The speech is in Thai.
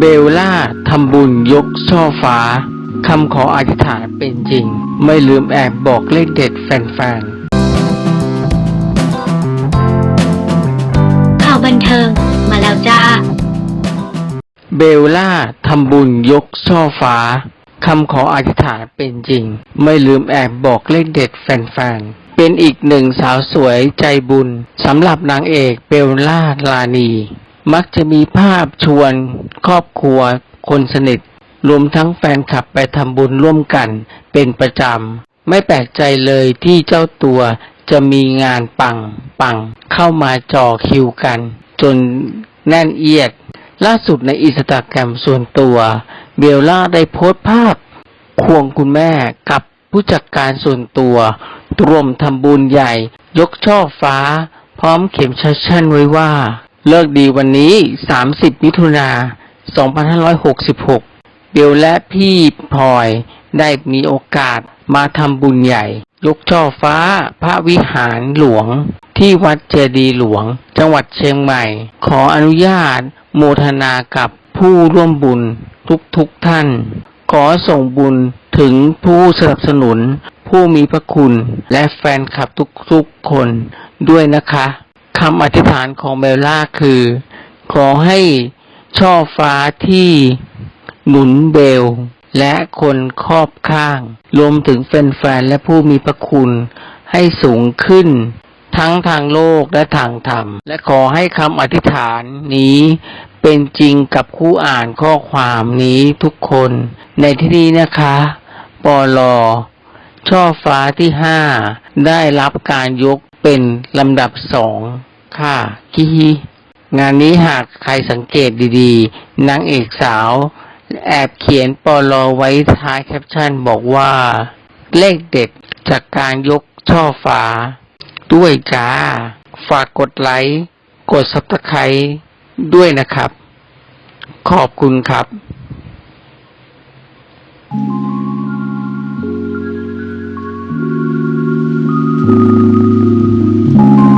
เบลล่าทำบุญยกช่อฟ้า คำขออธิษฐานเป็นจริง ไม่ลืมแอบบอกเลขเด็ดแฟนข่าวบันเทิงมาแล้วจ้าๆเบลล่าทำบุญยกช่อฟ้า คำขออธิษฐานเป็นจริง ไม่ลืมแอบบอกเลขเด็ดแฟนๆเป็นอีกหนึ่งสาวสวยใจบุญสำหรับนางเอกเบลล่าลานี มักจะมีภาพชวนครอบครัว คนสนิท รวมทั้งแฟนคลับไปทำบุญร่วมกันเป็นประจำ ไม่แปลกใจเลยที่เจ้าตัวจะมีงานปังปังเข้ามาจ่อคิวกัน จนแน่นเอียด ล่าสุดในอินสตาแกรมส่วนตัว เบลล่าได้โพสต์ภาพ ควงคุณแม่กับผู้จัดการส่วนตัวรวมทำบุญใหญ่ ยกช่อฟ้า พร้อมเข็มชัดชั่นไว้ว่า เลิกดีวันนี้ 30 มิถุนา 2566 เบลและพี่พลอยได้มีโอกาสมาทำบุญใหญ่ ยกช่อฟ้าพระวิหารหลวง ที่วัดเจดีหลวง จังหวัดเชียงใหม่ ขออนุญาตโมทนากับผู้ร่วมบุญทุกๆทท่าน ขอส่งบุญถึงผู้สนับสนุน ผู้มีพระคุณและแฟนคลับทุกๆคนด้วยนะคะ คำอธิษฐานของเบลล่าคือ ขอให้ช่อฟ้าที่หนุนเบล และคนครอบข้าง รวมถึงแฟนๆและผู้มีพระคุณให้สูงขึ้น ทั้งทางโลกและทางธรรม และขอให้คำอธิษฐานนี้เป็นจริงกับผู้อ่านข้อความนี้ทุกคน ในที่นี้นะคะปอลอช่อฟ้าที่ห้าได้รับการยกเป็นลำดับสอง ค่ะกีงานนี้หากใครสังเกตดีๆ นางเอกสาว แอบเขียนปลอไว้ท้ายแคปชั่นบอกว่า เลขเด็ดจากการยกช่อฟ้า ด้วยจ้า ฝากกดไลค์ กดซับสไครต์ด้วยนะครับ ขอบคุณครับ thank you